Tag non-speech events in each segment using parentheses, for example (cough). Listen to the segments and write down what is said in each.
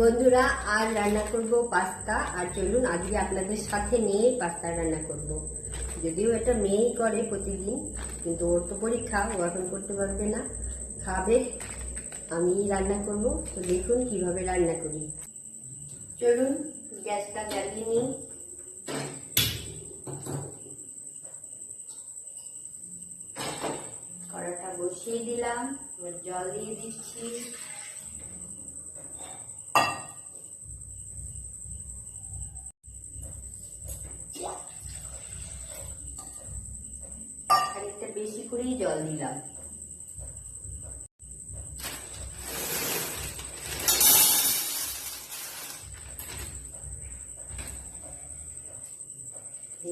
বন্ধুরা, আজ রান্না করব পাস্তা। আর চলুন, আজকে আপনাদের সাথে নিয়ে পাস্তা রান্না করব। যদিও এটা মেয়েই করে প্রতিদিন, কিন্তু ওর তো পরীক্ষা, ও এখন করতে পারবে না। খাবে আমি রান্না করব। তো দেখুন, কীভাবে রান্না করি। চলুন, গ্যাসটা জ্বালিয়ে নিই। কড়াটা বসিয়ে দিলাম জল দিয়ে দিচ্ছি।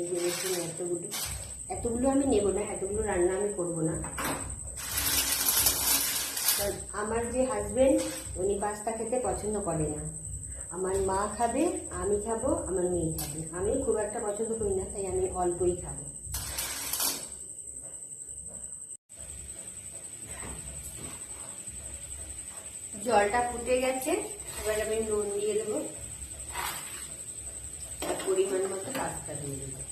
এই যে দেখুন এতগুলো এতগুলো আমি নেব না, এতগুলো রান্না আমি করব না। আমার যে হাজবেন্ড উনি পাস্তা খেতে পছন্দ করে না। আমার মা খাবে, আমি খাব, আমার মেয়ে খাবে। আমি খুব একটা পছন্দ করি না, তাই আমি অল্পই খাব। জলটা ফুটে গেছে, এবার আমি নুন দিয়ে দেবো। পরিমাণ মতো পাস্তা দিয়ে দেবো।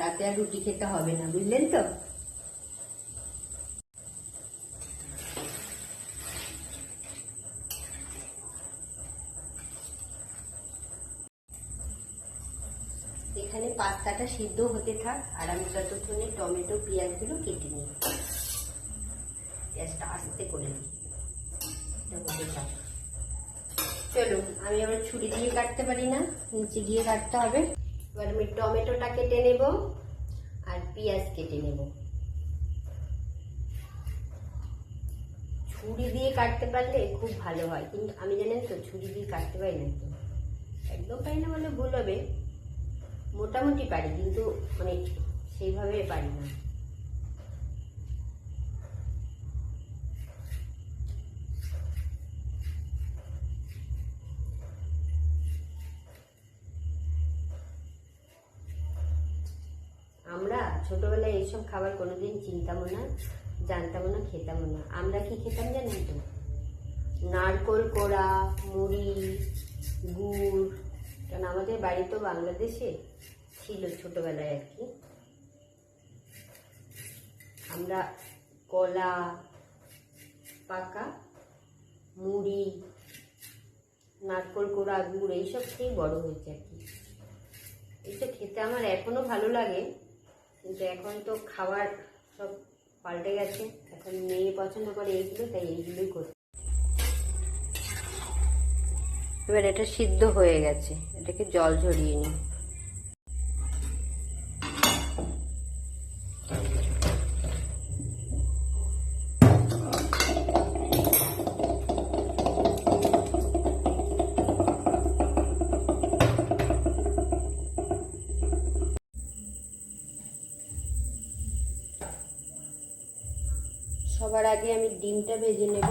রাতে আর রুটি খেতে হবে না, বুঝলেন তো? এখানে পাস্তাটা সিদ্ধ হতে থাক, আর আমি ততক্ষণে টমেটো, পেঁয়াজগুলো কেটে নিই। গ্যাসটা আস্তে করে দিই এটা চলুন আমি আবার ছুরি দিয়ে কাটতে পারি না, নিচে গিয়ে কাটতে হবে। এবার আমি টমেটোটা কেটে নেব আর পেঁয়াজ কেটে নেব। ছুরি দিয়ে কাটতে পারলে খুব ভালো হয়, কিন্তু আমি জানেন তো, ছুরি দিয়ে কাটতে পারি না একদম। পারি না বলে ভুল হবে। মোটামুটি পারি, কিন্তু মানে সেইভাবে পারি না আমরা ছোটবেলায় এইসব খাবার কোনোদিন চিনতামও না, জানতামও না, খেতামও না। আমরা কি খেতাম জানেন তো? নারকোল কোড়া, মুড়ি, গুড়। কারণ আমাদের বাড়ি তো বাংলাদেশে ছিল ছোটবেলায় আর কি। আমরা কলা, পাকা, মুড়ি, নারকোল কোড়া, গুড়, এইসব খেয়েই বড় হয়েছে আর কি। এইসব খেতে আমার এখনও ভালো লাগে। কিন্তু এখন তো খাবার সব পাল্টে গেছে। এখন মেয়ে পছন্দ করে এইগুলো, তাই এইগুলোই করতে এবার এটা সিদ্ধ হয়ে গেছে। এটাকে জল ঝরিয়ে নিই। সবার আগে আমি ডিমটা ভেজে নেব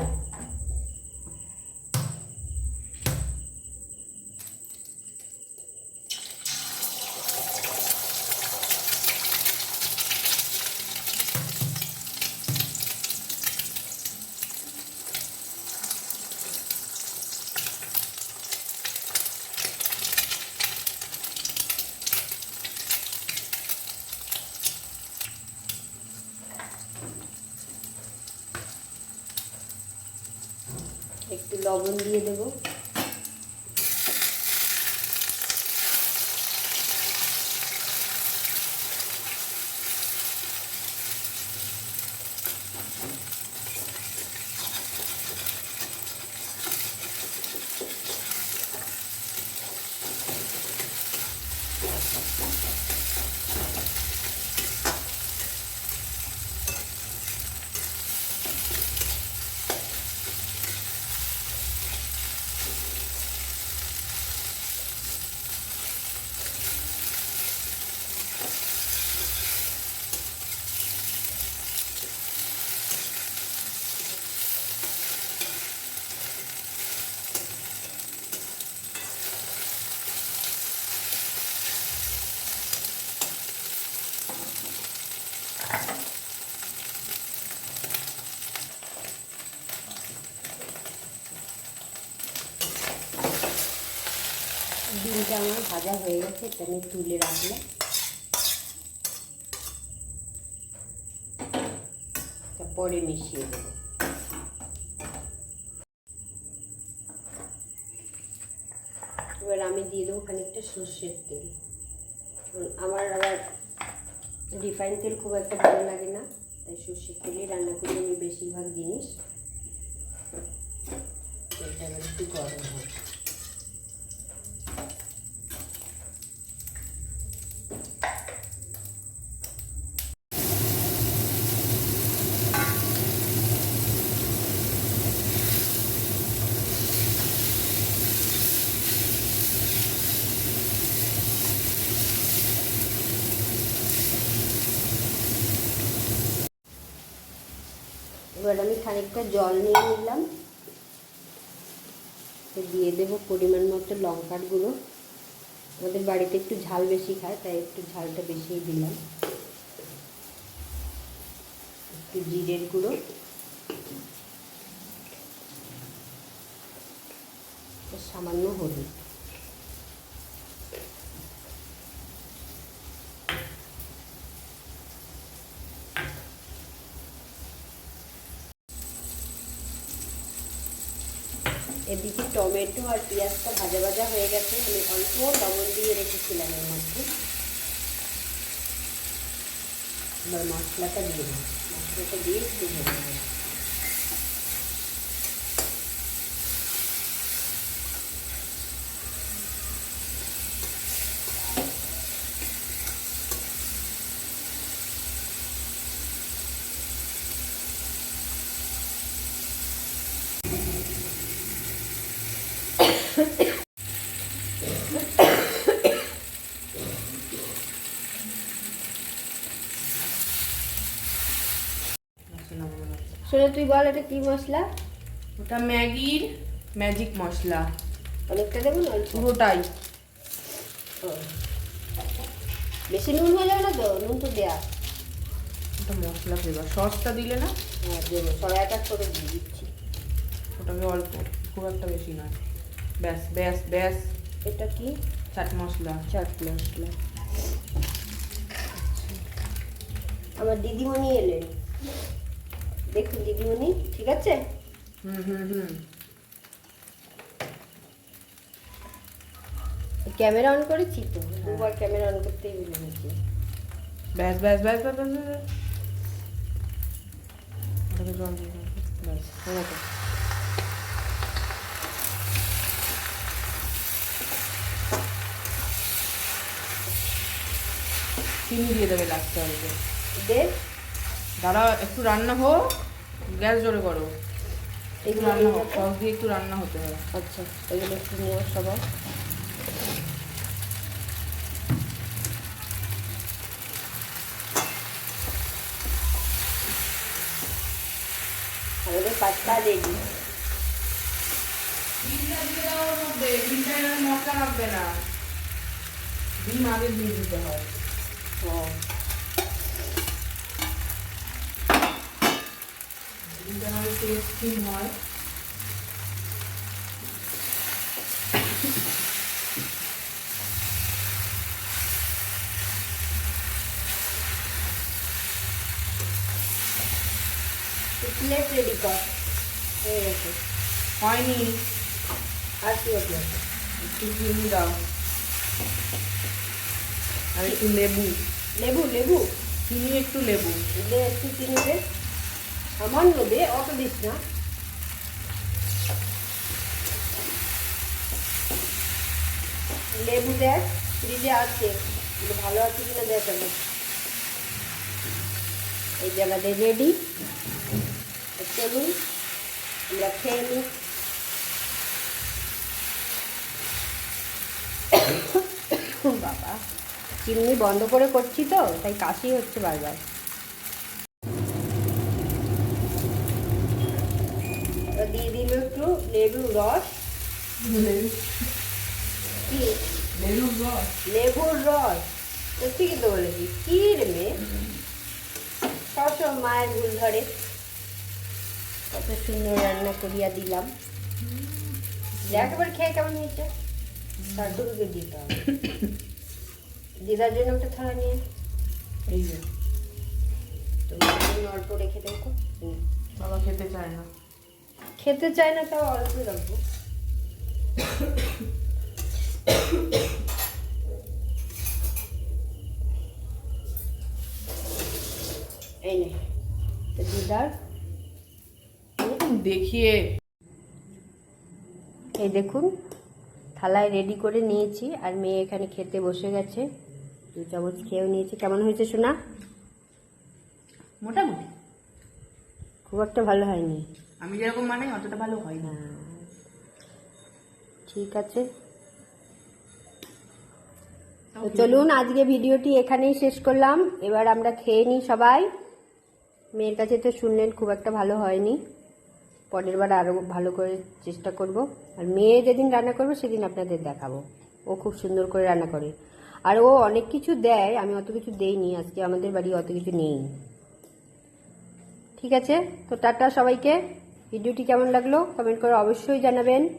একটু লবণ দিয়ে দেবো। ডিমটা আমার ভাজা হয়ে গেছে, এটা তুলে রাখলাম। পরে মিশিয়ে দেবো। এবার আমি দিয়ে দেবো খানিকটা সর্ষের তেল। আমার আবার রিফাইন তেল খুব একটা ভালো লাগে না, তাই সর্ষের তেলেই রান্না করি আমি বেশিরভাগ জিনিস। এটা একটু গরম হয় এবার আমি খানিকটা জল নিয়ে নিলাম। দিয়ে দেবো পরিমাণ মতো লঙ্কার গুঁড়ো। আমাদের বাড়িতে একটু ঝাল বেশি খায়, তাই একটু ঝালটা বেশিই দিলাম। একটু জিরের গুঁড়ো। সামান্য হলুদ। এদিকে টমেটো আর পেঁয়াজটা ভাজা ভাজা হয়ে গেছে। আমি অল্প লবণ দিয়ে রেখেছিলাম এর মধ্যে। এবার মশলাটা দিয়ে দিই। মশলাটা দিয়ে একটু ভেজে শোনো তুই বল এটা কি মশলা? ওটা ম্যাগির ম্যাজিক মশলা। অনেকটা দেবো না? পুরোটাই বেশি নুন হয়ে যাবে না তো? নুন তো দেয়া। ওটা মশলা ফ্লেভার সসটা দিলে না? হ্যাঁ দেবো। সবাইটা করে দিয়ে দিচ্ছি। ওটাকে অল্প খুব একটা বেশি নয়। ব্যাস ব্যাস ব্যাস এটা কি? চাট মশলা। চাট মশলা। আমার দিদিমণি এলেন। দেখুন দিদিমণি ঠিক আছে? হুম হুম হুম। ক্যামেরা অন করেছি তো? দুবার ক্যামেরা অন করতেই ভুলে গেছি। ব্যাস ব্যাস ব্যাস ব্যাস ব্যাস ব্যাস। ব্যাস চিনি দিয়ে দেবে লাস্টে অল্প দে। দাঁড়া একটু রান্না হোক গ্যাস জোরে করো। একটু রান্না হোক। সস দিয়ে একটু রান্না হতে হবে। আচ্ছা এগুলো একটু নিয়ে সবাই। আমাদের পাঁচটা রেডি মশলা রাখবে না। ডিম আগে দিয়ে দিতে হয়। নাহলে টেস্টহীন হয় প্লেট রেডি কর হয়ে গেছে হয়নি আর কি প্লেট একটু চিনি দাও আর একটু লেবু। লেবু লেবু? চিনি একটু লেবু। দে একটু চিনি দে। সামান্য দে অত দিস না। লেবু দেখ ফ্রিজে আছে। ভালো আছে কিনা দেখ এই যে আমাদের রেডি চলুন আমরা খেয়ে নিই। (coughs) বাবা। চিমনি বন্ধ করে করছি তো, তাই কাশি হচ্ছে বারবার। দিয়ে দিল একটু লেবুর রস। লেবু কি? লেবুর রস। লেবুর রস তো ঠিকই তো বলেছি। কি রে মেয়ে? সবসময় মায়ের ভুল ধরে। কত সুন্দর রান্না করিয়া দিলাম। একবার খেয়ে কেমন হয়েছে? তারটুকুকে দিতে হবে। দিদার জন্য একটা থালা নিয়ে এই যে। তোমার জন্য অল্প রেখে দেখো বাবা খেতে চায় না। খেতে চায় না তাও অল্প রাখব এই নে। তো দিদার। দেখিয়ে। এই দেখুন থালায় রেডি করে নিয়েছি আর মেয়ে এখানে খেতে বসে গেছে। দু চামচ খেয়েও নিয়েছি। কেমন হয়েছে শোনা মোটামুটি। খুব একটা ভালো হয়নি। আমি যেরকম বানাই অতটা ভালো হয় না হ্যাঁ। ঠিক আছে। তো চলুন আজকে ভিডিওটি এখানেই শেষ করলাম। এবার আমরা খেয়ে নিই সবাই। মেয়ের কাছে তো শুনলেন খুব একটা ভালো হয়নি। পরের বার আরও ভালো করে চেষ্টা করব। আর মেয়ে যেদিন রান্না করবে সেদিন আপনাদের দেখাবো। ও খুব সুন্দর করে রান্না করে। আর ও অনেক কিছু দেয়, আমি অত কিছু দেইনি, আজকে আমাদের বাড়ি অত কিছু নেই। ঠিক আছে? তো টাটা সবাইকে। ভিডিওটি কেমন লাগল? কমেন্ট করে অবশ্যই জানাবেন।